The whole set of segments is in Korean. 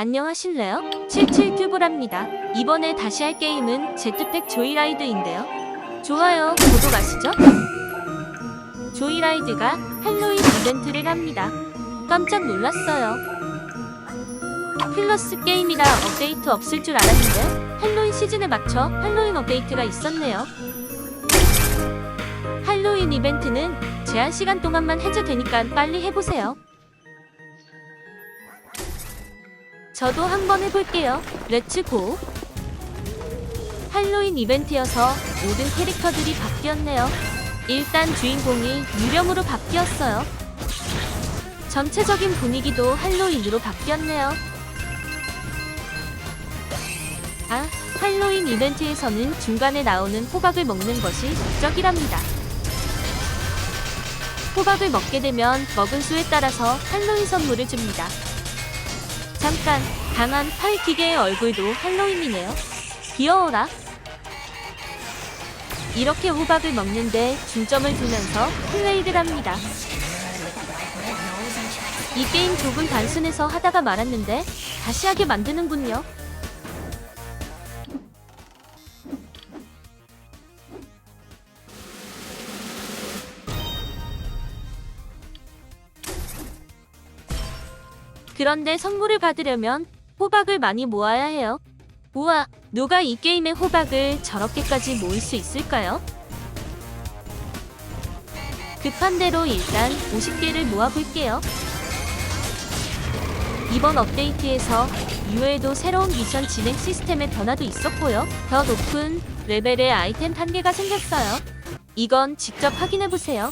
안녕하실래요? 77큐브랍니다. 이번에 다시 할 게임은 제트팩 조이라이드인데요. 좋아요, 구독하시죠? 조이라이드가 할로윈 이벤트를 합니다. 깜짝 놀랐어요. 플러스 게임이라 업데이트 없을 줄 알았는데 할로윈 시즌에 맞춰 할로윈 업데이트가 있었네요. 할로윈 이벤트는 제한 시간 동안만 해제되니까 빨리 해보세요. 저도 한번 해볼게요. 렛츠 고! 할로윈 이벤트여서 모든 캐릭터들이 바뀌었네요. 일단 주인공이 유령으로 바뀌었어요. 전체적인 분위기도 할로윈으로 바뀌었네요. 아, 할로윈 이벤트에서는 중간에 나오는 호박을 먹는 것이 목적이랍니다. 호박을 먹게 되면 먹은 수에 따라서 할로윈 선물을 줍니다. 잠깐, 강한 팔 기계의 얼굴도 할로윈이네요. 귀여워라. 이렇게 호박을 먹는데 중점을 두면서 플레이를 합니다. 이 게임 조금 단순해서 하다가 말았는데 다시 하게 만드는군요. 그런데 선물을 받으려면 호박을 많이 모아야 해요. 우와, 누가 이 게임에 호박을 저렇게까지 모을 수 있을까요? 급한 대로 일단 50개를 모아볼게요. 이번 업데이트에서 이외에도 새로운 미션 진행 시스템의 변화도 있었고요. 더 높은 레벨의 아이템 한 개가 생겼어요. 이건 직접 확인해보세요.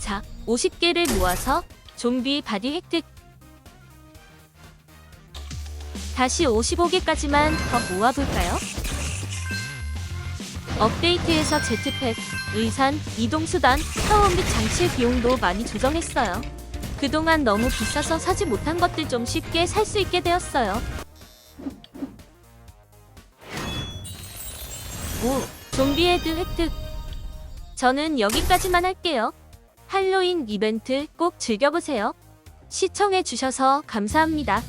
자, 50개를 모아서 좀비 바디 획득. 다시 55개까지만 더 모아볼까요? 업데이트에서 제트팩, 의산, 이동수단, 타워 및 장치 비용도 많이 조정했어요. 그동안 너무 비싸서 사지 못한 것들 좀 쉽게 살 수 있게 되었어요. 오, 좀비 헤드 획득. 저는 여기까지만 할게요. 할로윈 이벤트 꼭 즐겨보세요. 시청해주셔서 감사합니다.